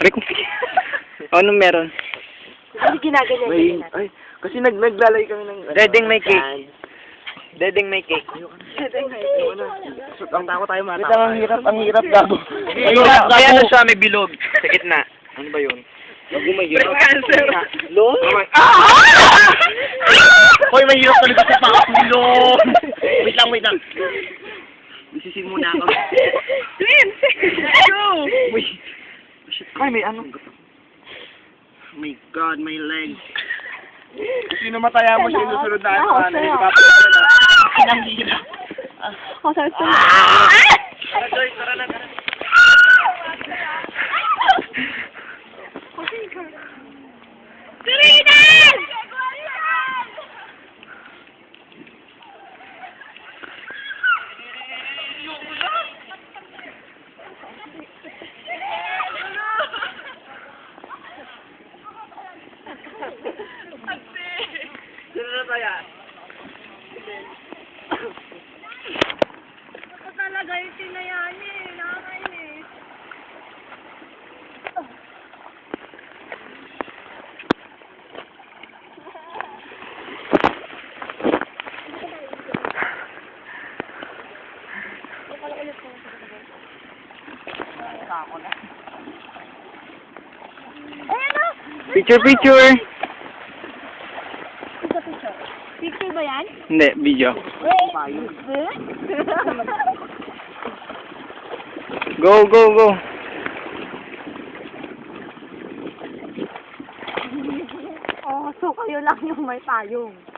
Aray ko. Ano meron? Hindi ginaganyan May, ganyan. ay, kasi nag naglalay kami ng... ano, Dedeng may cake. Dedeng may cake. Yung ano, so, ang tako tayo matawa. Lang, ang hirap, ang hirap gago. Ayun, Kaya, gago. kaya ano siya, may bilog sa gitna. Ano ba yun? Gago may hirap. Breast cancer. Lo? Ah! Hoy, may hirap talaga sa pakapulo. wait lang, wait lang. Isisin muna ako. Ay, may ano. Oh my God, my legs. Sino mataya mo siya susunod na ano? Ano, helicopter na. Ang hirap. Oh, sorry, sorry. Tara, Joy, tara na, tara. Sino na taya? Ako talaga yung tinayani eh. Nakakainis. Ayan o! Picture, picture! Picture, picture. Picture ba yan? Hindi, video. Go, go, go. oh, so kayo lang yung may payong.